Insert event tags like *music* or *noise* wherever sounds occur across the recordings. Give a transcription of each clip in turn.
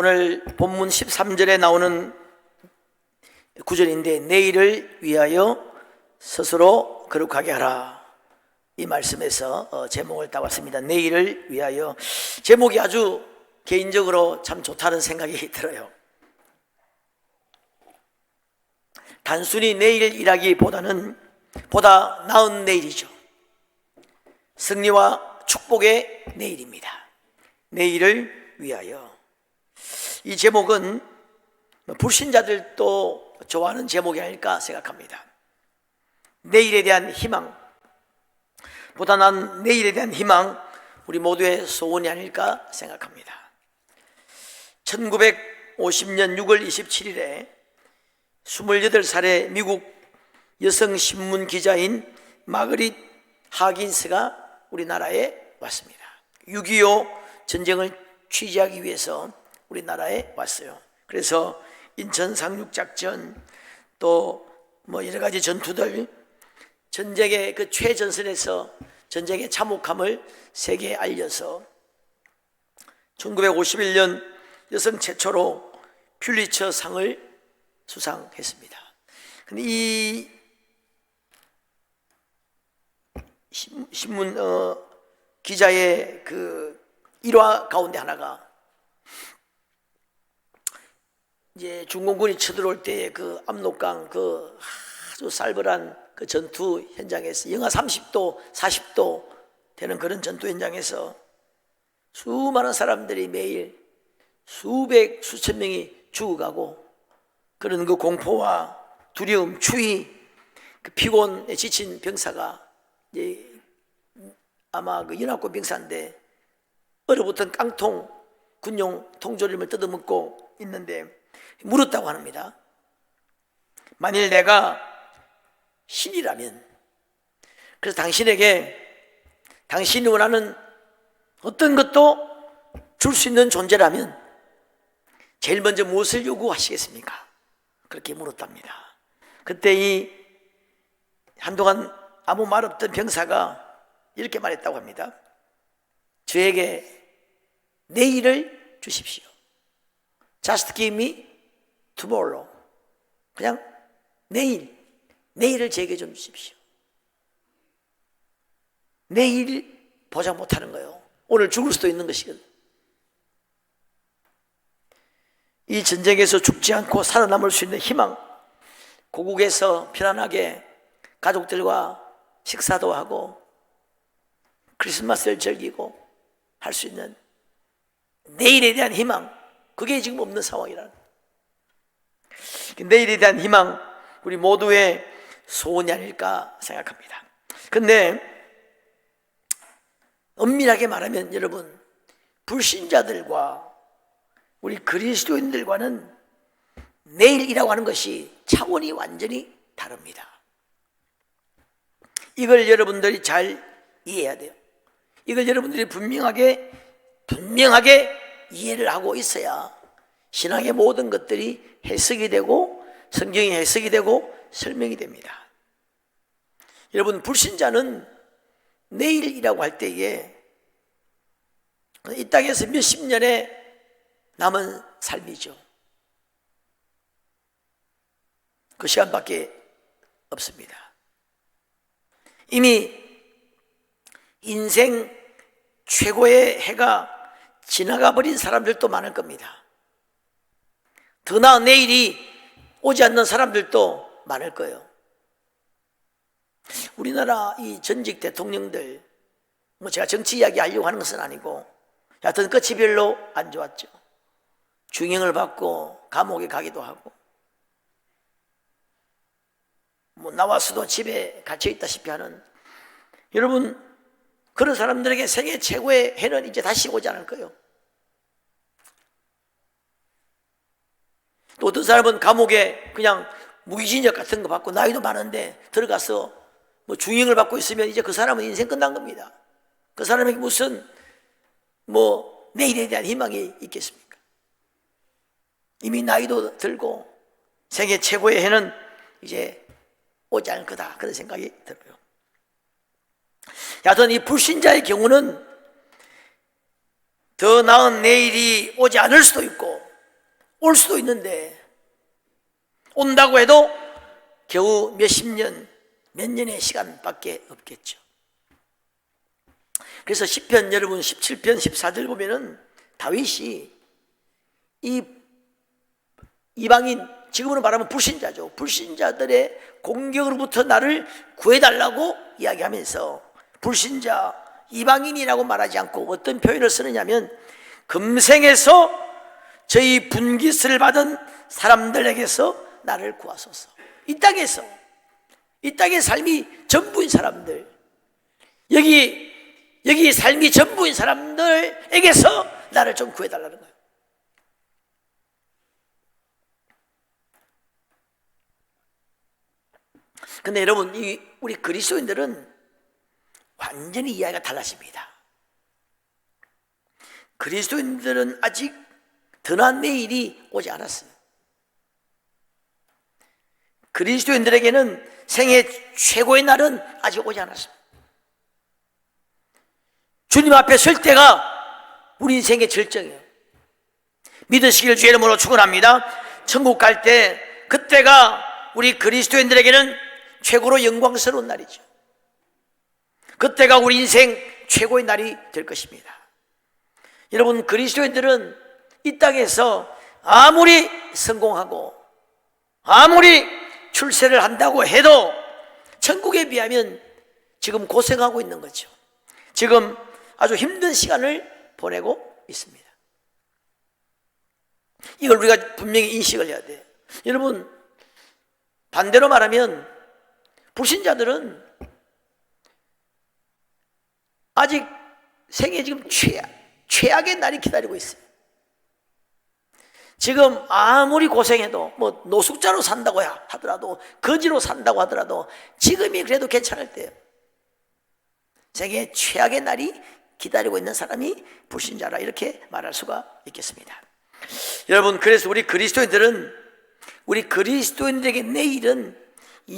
오늘 본문 13절에 나오는 구절인데 내일을 위하여 스스로 거룩하게 하라. 이 말씀에서 어, 제목을 따왔습니다. 내일을 위하여 제목이 아주 개인적으로 참 좋다는 생각이 *laughs* 들어요. 단순히 내일이라기보다는 보다 나은 내일이죠. 승리와 축복의 내일입니다. 내일을 위하여. 이 제목은 뭐 불신자들도 좋아하는 제목이 아닐까 생각합니다. 내일에 대한 희망, 보다 난 내일에 대한 희망, 우리 모두의 소원이 아닐까 생각합니다. 1950년 6월 27일에 28살의 미국 여성 신문 기자인 마그릿 하긴스가 우리나라에 왔습니다. 6.25 전쟁을 취재하기 위해서 우리나라에 왔어요. 그래서 인천 상륙작전 또 뭐 여러 가지 전투들 전쟁의 그 최전선에서 전쟁의 참혹함을 세계에 알려서 1951년 여성 최초로 퓰리처 상을 수상했습니다. 근데 이 신- 신문 어, 기자의 그 일화 가운데 하나가 이제 중공군이 쳐들어올 때의 그 압록강 그 아주 살벌한 그 전투 현장에서 영하 30도, 40도 되는 그런 전투 현장에서 수많은 사람들이 매일 수백, 수천 명이 죽어가고 그런 그 공포와 두려움, 추위, 그 피곤에 지친 병사가 이제 아마 그 연합군 병사인데 얼어붙은 깡통 군용 통조림을 뜯어먹고 있는데 물었다고 합니다. 만일 내가 신이라면 그래서 당신에게 당신이 원하는 어떤 것도 줄 수 있는 존재라면 제일 먼저 무엇을 요구하시겠습니까? 그렇게 물었답니다. 그때 이 한동안 아무 말 없던 병사가 이렇게 말했다고 합니다. 저에게 내일을 주십시오. Just give me tomorrow. 그냥 내일, 내일을 제게 좀 주십시오. 내일 보장 못하는 거예요. 오늘 죽을 수도 있는 것이거든. 이 전쟁에서 죽지 않고 살아남을 수 있는 희망, 고국에서 편안하게 가족들과 식사도 하고 크리스마스를 즐기고 할 수 있는 내일에 대한 희망, 그게 지금 없는 상황이라는. 내일에 대한 희망, 우리 모두의 소원이 아닐까 생각합니다. 근데 엄밀하게 말하면 여러분, 불신자들과 우리 그리스도인들과는 내일이라고 하는 것이 차원이 완전히 다릅니다. 이걸 여러분들이 잘 이해해야 돼요. 이걸 여러분들이 분명하게 분명하게 이해를 하고 있어야 신앙의 모든 것들이 해석이 되고 성경이 해석이 되고 설명이 됩니다. 여러분 불신자는 내일이라고 할 때에 이 땅에서 몇십 년의 남은 삶이죠. 그 시간밖에 없습니다. 이미 인생 최고의 해가 지나가 버린 사람들도 많을 겁니다. 더 나은 내일이 오지 않는 사람들도 많을 거예요. 우리나라 이 전직 대통령들, 뭐 제가 정치 이야기 하려고 하는 것은 아니고, 하여튼 끝이 별로 안 좋았죠. 중형을 받고 감옥에 가기도 하고, 뭐 나와서도 집에 갇혀 있다시피 하는 여러분 그런 사람들에게 세계 최고의 해는 이제 다시 오지 않을 거예요. 또 어떤 사람은 감옥에 그냥 무기징역 같은 거 받고 나이도 많은데 들어가서 뭐 중형을 받고 있으면 이제 그 사람은 인생 끝난 겁니다. 그 사람에게 무슨 뭐 내일에 대한 희망이 있겠습니까? 이미 나이도 들고 세계 최고의 해는 이제 오지 않을 거다 그런 생각이 들어요. 여하튼 이 불신자의 경우는 더 나은 내일이 오지 않을 수도 있고 올 수도 있는데 온다고 해도 겨우 몇십 년, 몇 년의 시간밖에 없겠죠. 그래서 10편 여러분 17편 14절 보면은 다윗이 이 이방인 지금으로 말하면 불신자죠. 불신자들의 공격으로부터 나를 구해달라고 이야기하면서 불신자 이방인이라고 말하지 않고 어떤 표현을 쓰느냐면 금생에서 저희 분기스를 받은 사람들에게서 나를 구하소서. 이 땅에서 이 땅의 삶이 전부인 사람들 여기 여기 삶이 전부인 사람들에게서 나를 좀 구해달라는 거예요. 근데 여러분, 이 우리 그리스도인들은 완전히 이야기가 달라집니다. 그리스도인들은 아직 드난 내일이 오지 않았어요. 그리스도인들에게는 생애 최고의 날은 아직 오지 않았습니다. 주님 앞에 설 때가 우리 인생의 절정이에요. 믿으시길 주의 이름으로 축원합니다. 천국 갈 때 그때가 우리 그리스도인들에게는 최고로 영광스러운 날이죠. 그때가 우리 인생 최고의 날이 될 것입니다. 여러분 그리스도인들은 이 땅에서 아무리 성공하고 아무리 출세를 한다고 해도 천국에 비하면 지금 고생하고 있는 거죠. 지금 아주 힘든 시간을 보내고 있습니다. 이걸 우리가 분명히 인식을 해야 돼요. 여러분, 반대로 말하면 불신자들은 아직 생애 지금 최악, 최악의 날이 기다리고 있어요. 지금 아무리 고생해도 뭐 노숙자로 산다고 하더라도 거지로 산다고 하더라도 지금이 그래도 괜찮을 때예요. 세계 최악의 날이 기다리고 있는 사람이 불신자라 이렇게 말할 수가 있겠습니다. 여러분 그래서 우리 그리스도인들은 우리 그리스도인들에게 내일은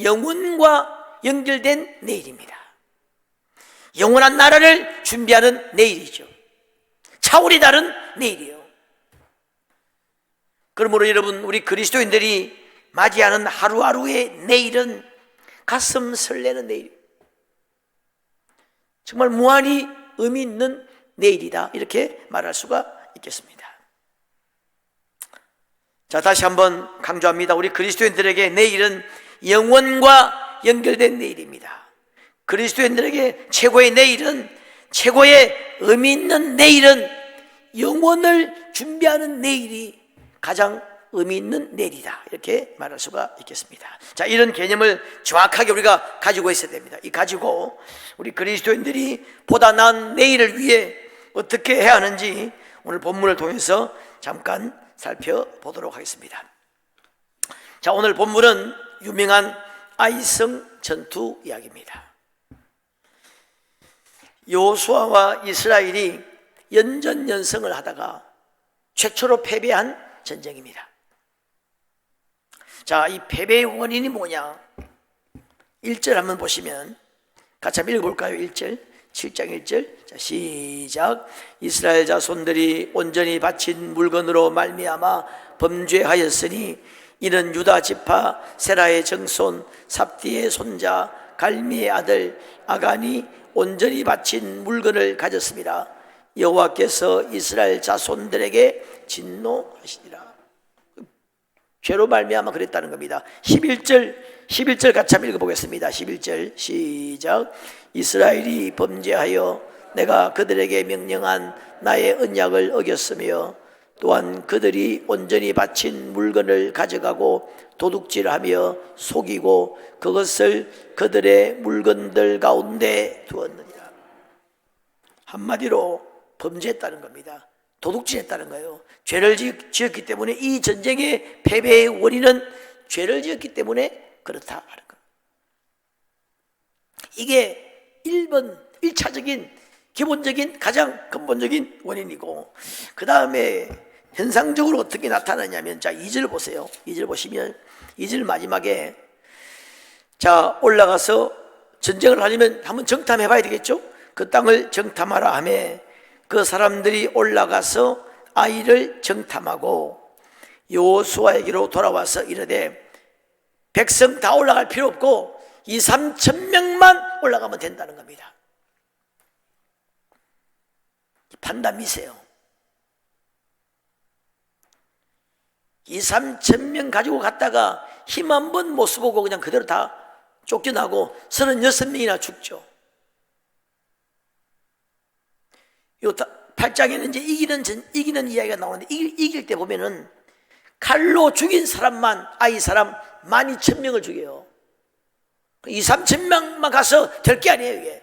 영혼과 연결된 내일입니다. 영원한 나라를 준비하는 내일이죠. 차원이 다른 내일이에요. 그러므로 여러분 우리 그리스도인들이 맞이하는 하루하루의 내일은 가슴 설레는 내일. 정말 무한히 의미 있는 내일이다. 이렇게 말할 수가 있겠습니다. 자, 다시 한번 강조합니다. 우리 그리스도인들에게 내일은 영원과 연결된 내일입니다. 그리스도인들에게 최고의 내일은 최고의 의미 있는 내일은 영원을 준비하는 내일이 가장 의미 있는 내일이다. 이렇게 말할 수가 있겠습니다. 자, 이런 개념을 정확하게 우리가 가지고 있어야 됩니다. 이 가지고 우리 그리스도인들이 보다 나은 내일을 위해 어떻게 해야 하는지 오늘 본문을 통해서 잠깐 살펴보도록 하겠습니다. 자, 오늘 본문은 유명한 아이성 전투 이야기입니다. 요수아와 이스라엘이 연전연승을 하다가 최초로 패배한 전쟁입니다. 자, 이 패배의 원인이 뭐냐? 1절 한번 보시면 같이 한번 읽어볼까요? 1절 7장 1절 자, 시작 이스라엘 자손들이 온전히 바친 물건으로 말미암아 범죄하였으니 이는 유다 지파 세라의 정손 삽디의 손자 갈미의 아들 아간이 온전히 바친 물건을 가졌습니다 여호와께서 이스라엘 자손들에게 진노하시니라. 죄로 말미암아 그랬다는 겁니다. 11절 11절 같이 한번 읽어보겠습니다. 11절 시작. 이스라엘이 범죄하여 내가 그들에게 명령한 나의 언약을 어겼으며 또한 그들이 온전히 바친 물건을 가져가고 도둑질하며 속이고 그것을 그들의 물건들 가운데 두었느니라. 한마디로 범죄했다는 겁니다. 도둑질했다는 거예요. 죄를 지었기 때문에 이 전쟁의 패배의 원인은 죄를 지었기 때문에 그렇다 하는. 이게 1번, 1차적인 기본적인 가장 근본적인 원인이고 그 다음에 현상적으로 어떻게 나타나냐면 자 2절 보세요 2절 보시면 2절 마지막에 자 올라가서 전쟁을 하려면 한번 정탐해 봐야 되겠죠 그 땅을 정탐하라 하매 그 사람들이 올라가서 아이를 정탐하고 여호수아에게로 돌아와서 이르되 백성 다 올라갈 필요 없고 이 3천 명만 올라가면 된다는 겁니다. 판단 미세요. 이 3천 명 가지고 갔다가 힘 한 번 못 써보고 그냥 그대로 다 쫓겨나고 36명이나 죽죠. 요 8장에는 이제 이기는, 전- 이기는 이야기가 나오는데 이길, 이길 때 보면은 칼로 죽인 사람만, 아이 사람 12,000명을 죽여요. 2, 3천 명만 가서 될 게 아니에요, 이게.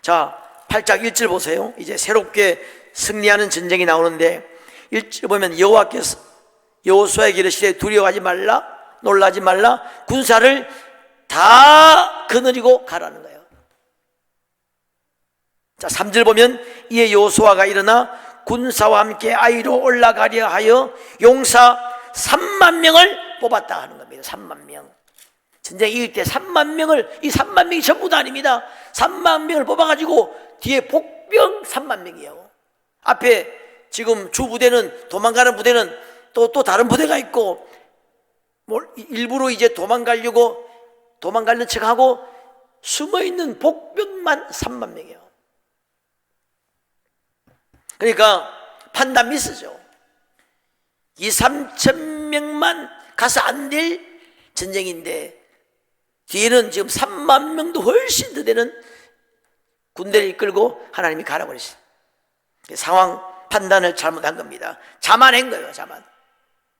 자, 8장 1절 보세요. 이제 새롭게 승리하는 전쟁이 나오는데 1절 보면 여호와께서 여호수아에게 이르시되 두려워하지 말라 놀라지 말라 군사를 다 거느리고 가라는 거예요. 자, 3절 보면 이에 여호수아가 일어나 군사와 함께 아이로 올라가려 하여 용사 3만 명을 뽑았다 하는 겁니다. 3만 명. 전쟁 이길 때 3만 명을 이 3만 명이 전부 다 아닙니다. 3만 명을 뽑아 가지고 뒤에 복병 3만 명이에요. 앞에 지금 주 부대는 도망가는 부대는 또 또 다른 부대가 있고 뭐 일부러 이제 도망가려고 도망가는 척하고 숨어 있는 복병만 3만 명이에요. 그러니까 판단 미스죠. 이 3천 명만 가서 안 될 전쟁인데 뒤에는 지금 3만 명도 훨씬 더 되는 군대를 이끌고 하나님이 가라고 그랬어요. 상황 판단을 잘못한 겁니다. 자만한 거예요, 자만.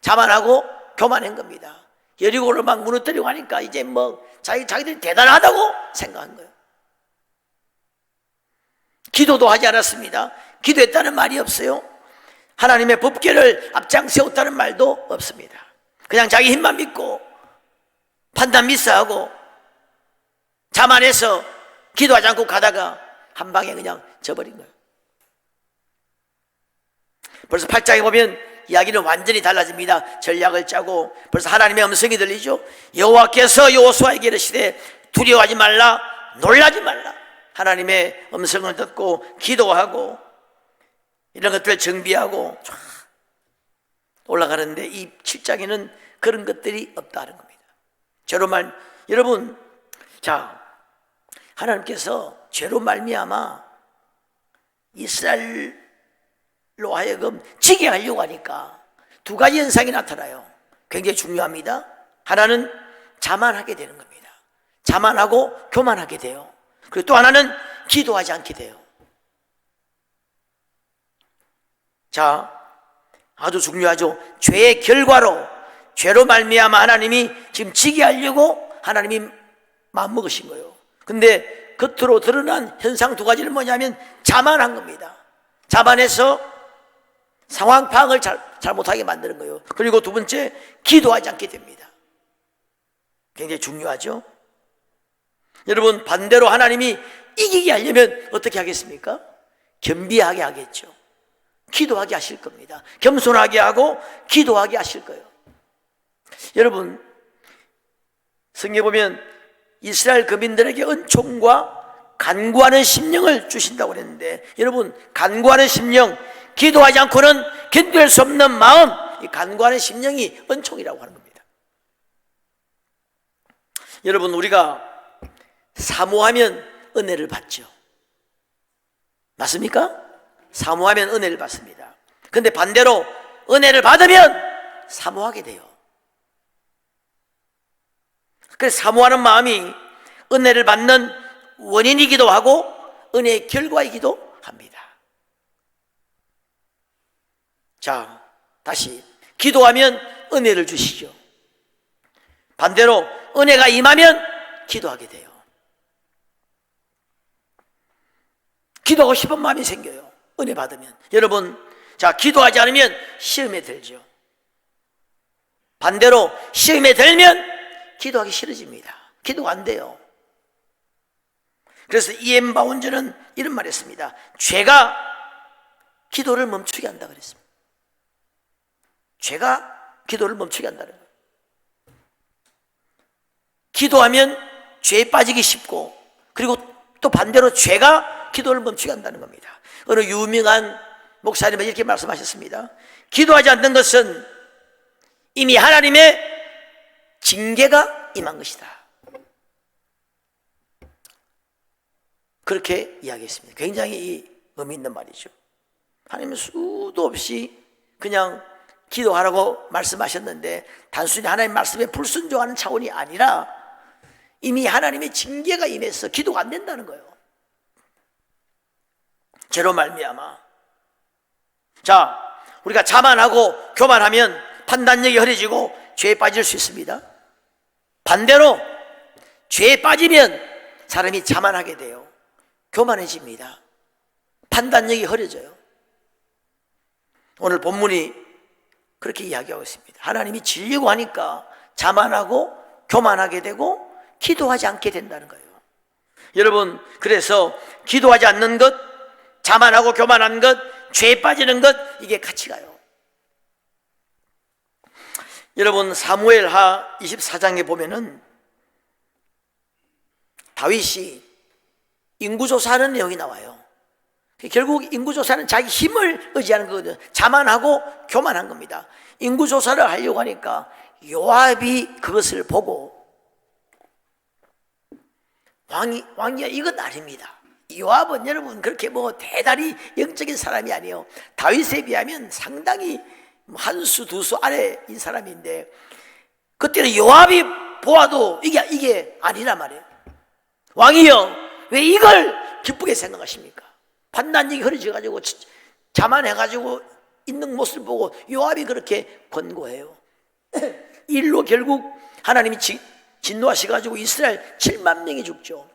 자만하고 교만한 겁니다. 여리고를 막 무너뜨리고 하니까 이제 뭐 자기, 자기들이 대단하다고 생각한 거예요. 기도도 하지 않았습니다. 기도했다는 말이 없어요. 하나님의 법계를 앞장 세웠다는 말도 없습니다. 그냥 자기 힘만 믿고 판단 미스하고 자만해서 기도하지 않고 가다가 한 방에 그냥 져버린 거예요. 벌써 8장에 보면 이야기는 완전히 달라집니다. 전략을 짜고 벌써 하나님의 음성이 들리죠. 여호와께서 여호수아에게 이르시되 두려워하지 말라 놀라지 말라. 하나님의 음성을 듣고 기도하고 이런 것들을 정비하고 쫙 올라가는데 이 7장에는 그런 것들이 없다는 겁니다. 죄로 말 여러분 자 하나님께서 죄로 말미암아 이스라엘로 하여금 지게 하려고 하니까 두 가지 현상이 나타나요. 굉장히 중요합니다. 하나는 자만하게 되는 겁니다. 자만하고 교만하게 돼요. 그리고 또 하나는 기도하지 않게 돼요. 자, 아주 중요하죠. 죄의 결과로 죄로 말미암아 하나님이 지금 지게 하려고 하나님이 마음 먹으신 거예요. 근데 겉으로 드러난 현상 두 가지는 뭐냐면 자만한 겁니다. 자만해서 상황 파악을 잘, 잘못하게 만드는 거예요. 그리고 두 번째, 기도하지 않게 됩니다. 굉장히 중요하죠. 여러분, 반대로 하나님이 이기게 하려면 어떻게 하겠습니까? 겸비하게 하겠죠. 기도하게 하실 겁니다. 겸손하게 하고 기도하게 하실 거예요. 여러분, 성경 보면 이스라엘 거민들에게 은총과 간구하는 심령을 주신다고 그랬는데 여러분 간구하는 심령 기도하지 않고는 견딜 수 없는 마음 이 간구하는 심령이 은총이라고 하는 겁니다 여러분 우리가 사모하면 은혜를 받죠 맞습니까? 사모하면 은혜를 받습니다 근데 반대로 은혜를 받으면 사모하게 돼요 그래서 사모하는 마음이 은혜를 받는 원인이기도 하고 은혜의 결과이기도 합니다. 자, 다시 기도하면 은혜를 주시죠. 반대로 은혜가 임하면 기도하게 돼요. 기도하고 싶은 마음이 생겨요. 은혜 받으면. 여러분, 자, 기도하지 않으면 시험에 들죠. 반대로 시험에 들면 기도하기 싫어집니다. 기도가 안 돼요. 그래서 이엠 바운즈는 이런 말 했습니다. 죄가 기도를 멈추게 한다 그랬습니다. 죄가 기도를 멈추게 거예요. 기도하면 죄에 빠지기 쉽고 그리고 또 반대로 죄가 기도를 멈추게 한다는 겁니다. 어느 유명한 목사님은 이렇게 말씀하셨습니다. 기도하지 않는 것은 이미 하나님의 징계가 임한 것이다. 그렇게 이야기했습니다. 굉장히 의미 있는 말이죠. 하나님은 수도 없이 그냥 기도하라고 말씀하셨는데 단순히 하나님 말씀에 불순종하는 차원이 아니라 이미 하나님의 징계가 임해서 기도가 안 된다는 거예요. 죄로 말미암아. 자, 우리가 자만하고 교만하면 판단력이 흐려지고 죄에 빠질 수 있습니다. 반대로 죄에 빠지면 사람이 자만하게 돼요. 교만해집니다. 판단력이 흐려져요. 오늘 본문이 그렇게 이야기하고 있습니다. 하나님이 질리고 하니까 자만하고 교만하게 되고 기도하지 않게 된다는 거예요. 여러분, 그래서 기도하지 않는 것, 자만하고 교만한 것, 죄에 빠지는 것, 이게 같이 가요. 여러분, 사무엘 하 24장에 보면은 다윗이 인구조사하는 내용이 나와요. 결국 인구조사는 자기 힘을 의지하는 거거든요. 자만하고 교만한 겁니다. 인구조사를 하려고 하니까 요압이 그것을 보고 왕이, 왕이야 이건 아닙니다. 요압은 여러분 그렇게 뭐 대단히 영적인 사람이 아니에요. 다윗에 비하면 상당히 한 수, 두 수 아래인 사람인데 그때는 요압이 보아도 이게, 이게 아니란 말이에요. 왕이여, 왜 이걸 기쁘게 생각하십니까? 판단력이 흐려져 가지고 자만해 가지고 있는 모습을 보고 요압이 그렇게 권고해요. *clears throat* 일로 결국 하나님이 진노하셔 가지고 이스라엘 7만 명이 죽죠.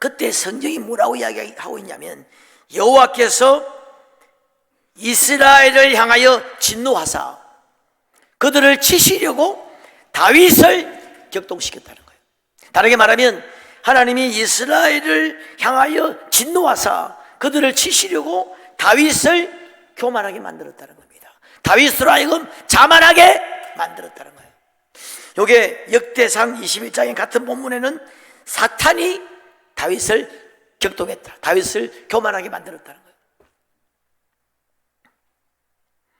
그때 성경이 뭐라고 이야기하고 있냐면 여호와께서 이스라엘을 향하여 진노하사 그들을 치시려고 다윗을 격동시켰다는 거예요. 다르게 말하면 하나님이 이스라엘을 향하여 진노하사 그들을 치시려고 다윗을 교만하게 만들었다는 겁니다. 다윗으로 하여금 자만하게 만들었다는 거예요. 요게 역대상 21장의 같은 본문에는 사탄이 다윗을 격동했다. 다윗을 교만하게 만들었다는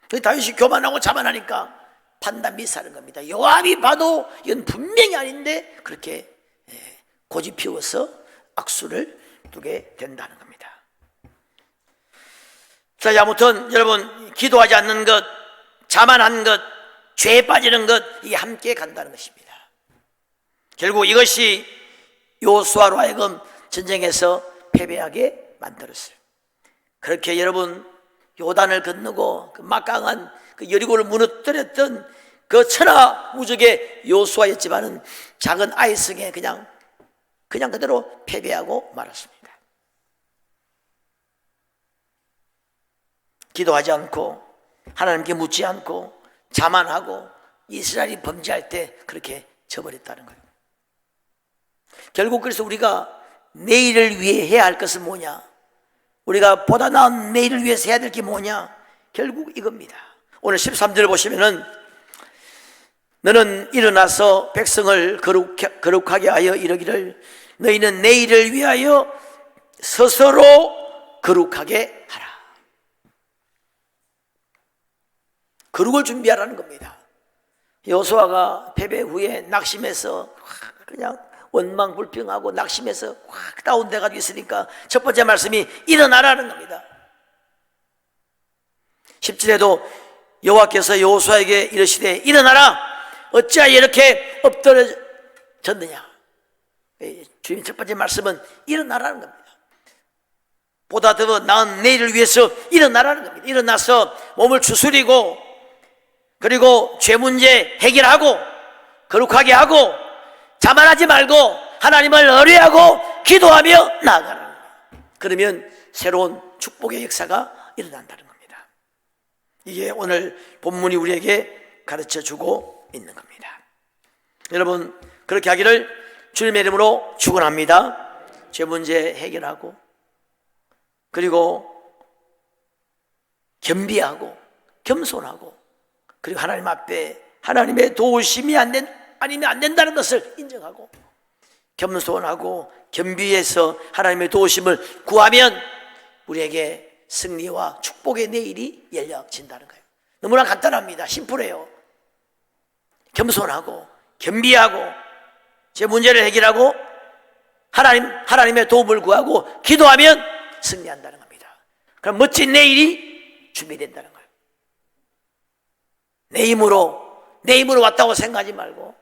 거예요. 다윗이 교만하고 자만하니까 판단 미스하는 겁니다. 요압이 봐도 이건 분명히 아닌데 그렇게 고집 피워서 악수를 두게 된다는 겁니다. 자, 아무튼 여러분 기도하지 않는 것, 자만한 것, 죄에 빠지는 것 이게 함께 간다는 것입니다. 결국 이것이 요수아로 하여금 전쟁에서 패배하게 만들었어요. 그렇게 여러분 요단을 건너고 그 막강한 그 여리고를 무너뜨렸던 그 천하 무적의 요수아였지만은 작은 아이성에 그냥 그냥 그대로 패배하고 말았습니다. 기도하지 않고 하나님께 묻지 않고 자만하고 이스라엘이 범죄할 때 그렇게 저버렸다는 거예요. 결국 그래서 우리가 내일을 위해 해야 할 것은 뭐냐? 우리가 보다 나은 내일을 위해서 해야 될 게 뭐냐? 결국 이겁니다. 오늘 13절 보시면은 너는 일어나서 백성을 거룩, 거룩하게 하여 이르기를 너희는 내일을 위하여 스스로 거룩하게 하라. 거룩을 준비하라는 겁니다. 여수아가 패배 후에 낙심해서 그냥 원망 불평하고 낙심해서 확 다운돼 가지고 있으니까 첫 번째 말씀이 일어나라는 겁니다. 10절에도 여호와께서 여호수아에게 이르시되 일어나라 어찌하여 이렇게 엎드려졌느냐 주님 첫 번째 말씀은 일어나라는 겁니다. 보다 더 나은 내일을 위해서 일어나라는 겁니다. 일어나서 몸을 추스리고 그리고 죄 문제 해결하고 거룩하게 하고 자만하지 말고 하나님을 의뢰하고 기도하며 나아가라는 거예요. 그러면 새로운 축복의 역사가 일어난다는 겁니다. 이게 오늘 본문이 우리에게 가르쳐 주고 있는 겁니다. 여러분 그렇게 하기를 주님의 이름으로 축원합니다. 죄 문제 해결하고 그리고 겸비하고 겸손하고 그리고 하나님 앞에 하나님의 도우심이 안 된, 아니면 안 된다는 것을 인정하고 겸손하고 겸비해서 하나님의 도우심을 구하면 우리에게 승리와 축복의 내일이 열려진다는 거예요. 너무나 간단합니다. 심플해요. 겸손하고 겸비하고 제 문제를 해결하고 하나님 하나님의 도움을 구하고 기도하면 승리한다는 겁니다. 그럼 멋진 내일이 준비된다는 거예요. 내 힘으로 내 힘으로 왔다고 생각하지 말고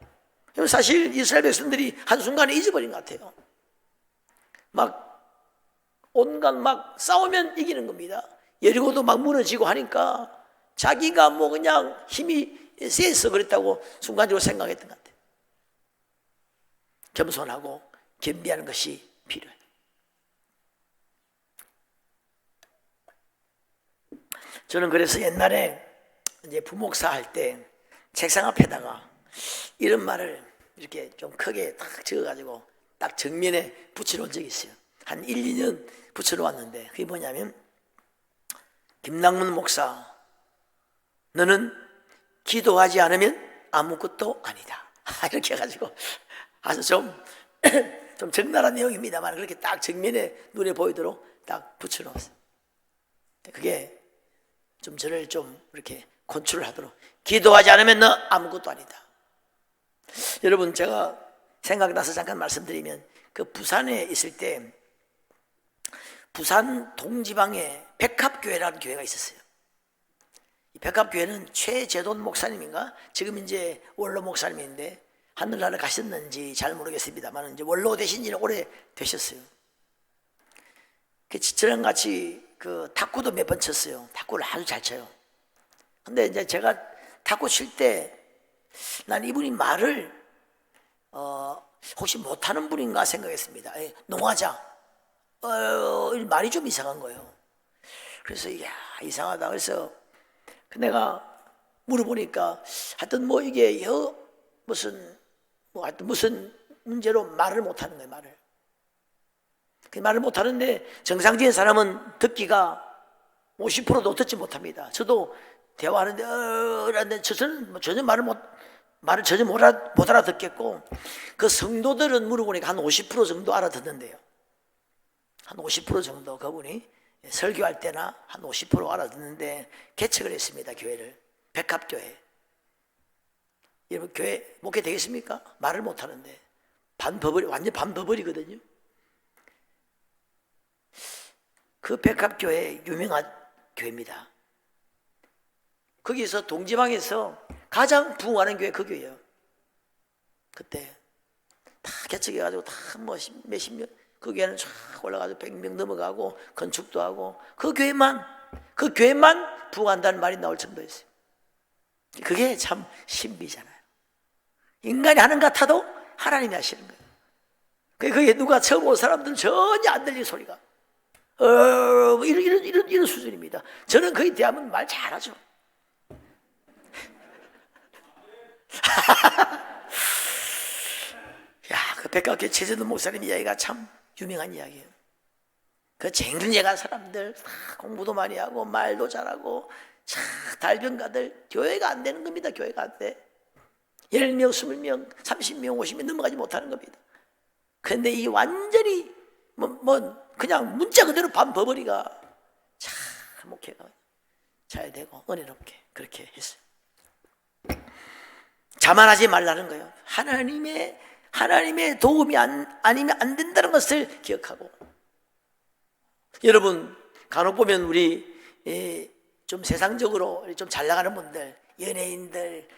사실 이스라엘 백성들이 한순간에 잊어버린 것 같아요. 막 온갖 막 싸우면 이기는 겁니다. 여리고도 막 무너지고 하니까 자기가 뭐 그냥 힘이 세서 그랬다고 순간적으로 생각했던 것 같아요. 겸손하고 겸비하는 것이 필요해요. 저는 그래서 옛날에 이제 부목사 할 때 책상 앞에다가 이런 말을 이렇게 좀 크게 딱 적어가지고 딱 정면에 붙여놓은 적이 있어요. 한 1, 2년 붙여놓았는데 그게 뭐냐면 김남문 목사 너는 기도하지 않으면 아무것도 아니다. *laughs* 이렇게 해가지고 아주 좀, *clears throat* 좀 적나라한 내용입니다만 그렇게 딱 정면에 눈에 보이도록 딱 붙여놓았어요. 그게 좀 저를 좀 이렇게 컨트롤 하도록 기도하지 않으면 너 아무것도 아니다. 여러분 제가 생각나서 잠깐 말씀드리면 그 부산에 있을 때 부산 동지방에 백합교회라는 교회가 있었어요. 이 백합교회는 최재돈 목사님인가? 지금 이제 원로 목사님인데 하늘나라 가셨는지 잘 모르겠습니다만 이제 원로 되신 지는 오래 되셨어요. 그 저랑 같이 그 탁구도 몇 번 쳤어요. 탁구를 아주 잘 쳐요. 근데 이제 제가 탁구 칠 때 난 이분이 말을 어 혹시 못하는 분인가 생각했습니다. 에, 농하자. 어, 말이 좀 이상한 거예요. 그래서 야 이상하다. 그래서 그 내가 물어보니까 하여튼 뭐 이게 여 무슨 뭐 하여튼 무슨 문제로 말을 못하는 거예요 말을. 그 말을 못하는데 정상적인 사람은 듣기가 50%도 듣지 못합니다. 저도 대화하는데 어, 저는 뭐 전혀 말을 못 말을 전혀 못, 알아, 못 알아듣겠고 그 성도들은 물어보니까 한 50% 정도 알아듣는데요. 한 50% 정도 그분이 설교할 때나 한 50% 알아듣는데 개척을 했습니다 교회를 백합교회. 여러분 교회 목회 되겠습니까? 말을 못 하는데 반버버리 완전 반버버리거든요. 그 백합교회 유명한 교회입니다. 거기서 동지방에서 가장 부흥하는 교회 그 교회예요. 그때 다 개척해가지고 다뭐 몇십 년, 그 교회는 쫙 올라가서 백 명 넘어가고 건축도 하고 그 교회만 그 교회만 부흥한다는 말이 나올 정도였어요. 그게 참 신비잖아요. 인간이 하는 것 같아도 하나님이 하시는 거예요. 그게 누가 처음 온 사람들은 전혀 안 들리는 소리가. 어, 이런, 이런, 이런, 이런 수준입니다. 저는 거의 대하면 말 잘하죠. *laughs* 야, 그 백각교 최재도 목사님 이야기가 참 유명한 이야기예요. 그 쟁쟁한 사람들 다 공부도 많이 하고 말도 잘하고 자, 달변가들 교회가 안 되는 겁니다. 교회가 안 돼. 10명, 20명, 30명, 50명 넘어가지 못하는 겁니다. 그런데 이 완전히 뭐, 뭐 그냥 문자 그대로 반버버리가 참 목회가 잘 되고 은혜롭게 그렇게 했어요. 자만하지 말라는 거예요. 하나님의 하나님의 도움이 안, 아니면 안 된다는 것을 기억하고 여러분 간혹 보면 우리 예, 좀 세상적으로 좀 잘 나가는 분들 연예인들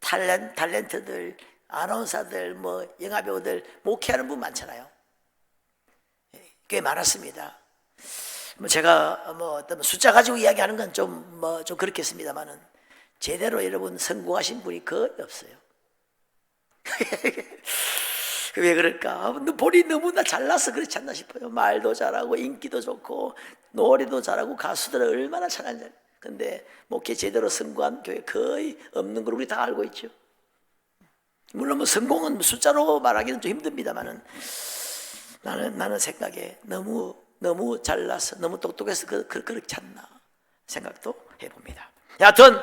탤런, 탤런트들 아나운서들 뭐 영화배우들 목회하는 분 많잖아요. 예, 꽤 많았습니다. 뭐 제가 뭐 어떤 숫자 가지고 이야기하는 건 좀 뭐좀 그렇겠습니다만은 제대로 여러분 성공하신 분이 거의 없어요. *laughs* 왜 그럴까? 본이 너무나 잘나서 그렇지 않나 싶어요. 말도 잘하고 인기도 좋고 노래도 잘하고 가수들은 얼마나 잘하는지. 근데 목회 제대로 성공한 교회 거의 없는 걸 우리 다 알고 있죠. 물론 뭐 성공은 숫자로 말하기는 좀 힘듭니다만은 나는 나는 생각에 너무 너무 잘나서 너무 똑똑해서 그, 그 그렇지 않나 생각도 해봅니다. 여하튼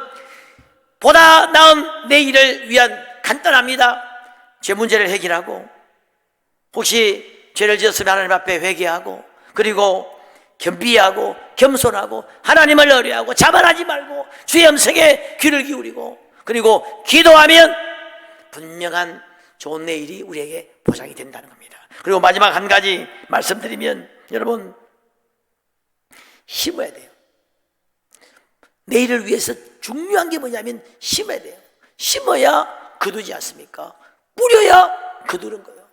보다 나은 내일을 위한 간단합니다. 제 문제를 해결하고 혹시 죄를 지었으면 하나님 앞에 회개하고 그리고 겸비하고 겸손하고 하나님을 의뢰하고 자만하지 말고 주의 음성에 귀를 기울이고 그리고 기도하면 분명한 좋은 내일이 우리에게 보장이 된다는 겁니다. 그리고 마지막 한 가지 말씀드리면 여러분 심어야 돼요. 내일을 위해서 중요한 게 뭐냐면 심어야 돼요. 심어야 거두지 않습니까? 뿌려야 거두는 거예요.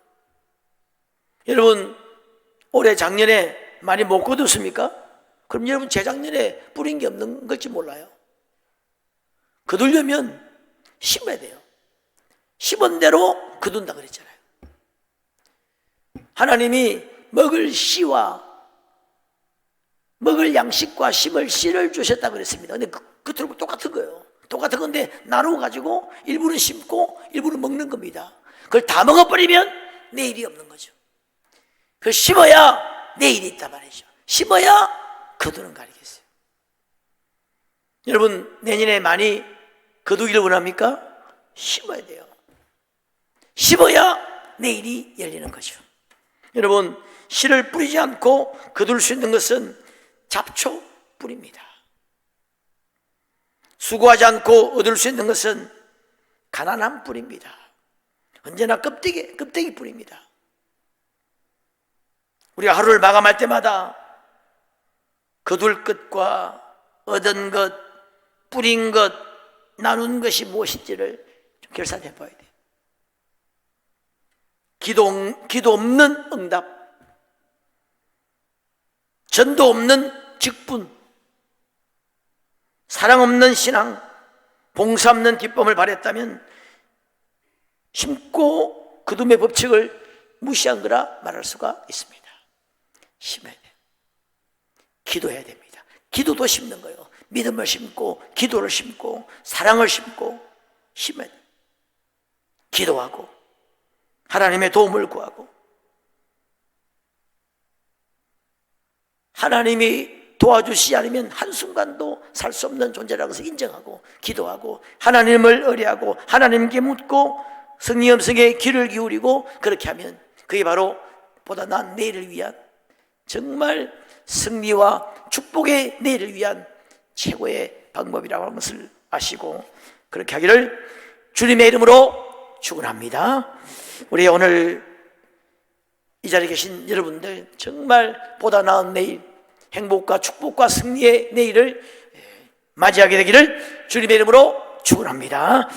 여러분 올해 작년에 많이 못 거뒀습니까? 그럼 여러분 재작년에 뿌린 게 없는 걸지 몰라요. 거두려면 심어야 돼요. 심은 대로 거둔다 그랬잖아요. 하나님이 먹을 씨와 먹을 양식과 심을 씨를 주셨다 그랬습니다. 근데 그, 그처럼 똑같은 거예요. 똑같은 건데 나누어 가지고 일부는 심고 일부는 먹는 겁니다. 그걸 다 먹어버리면 내일이 없는 거죠. 그 심어야 내일이 있단 말이죠. 심어야 거두는 거 아니겠어요? 여러분 내년에 많이 거두기를 원합니까? 심어야 돼요. 심어야 내일이 열리는 거죠. 여러분 씨를 뿌리지 않고 거둘 수 있는 것은 잡초 뿌립니다. 수고하지 않고 얻을 수 있는 것은 가난한 뿌립니다. 언제나 껍데기, 껍데기 뿌립니다. 우리가 하루를 마감할 때마다 거둘 것과 얻은 것, 뿌린 것, 나눈 것이 무엇인지를 좀 결산해 봐야 돼요. 기도, 기도 없는 응답, 전도 없는 직분, 사랑 없는 신앙, 봉사 없는 기쁨을 발했다면 심고 그둠의 법칙을 무시한 거라 말할 수가 있습니다. 심어야 돼요. 기도해야 됩니다. 기도도 심는 거예요. 믿음을 심고, 기도를 심고, 사랑을 심고, 돼요. 기도하고, 하나님의 도움을 구하고, 하나님이 도와주시지 않으면 한순간도 살 수 없는 존재라고 해서 인정하고 기도하고 하나님을 의뢰하고 하나님께 묻고 성령 음성에 귀를 기울이고 그렇게 하면 그게 바로 보다 나은 내일을 위한 정말 승리와 축복의 내일을 위한 최고의 방법이라고 하는 것을 아시고 그렇게 하기를 주님의 이름으로 축원합니다. 우리 오늘 이 자리에 계신 여러분들 정말 보다 나은 내일 행복과 축복과 승리의 내일을 맞이하게 되기를 주님의 이름으로 축원합니다.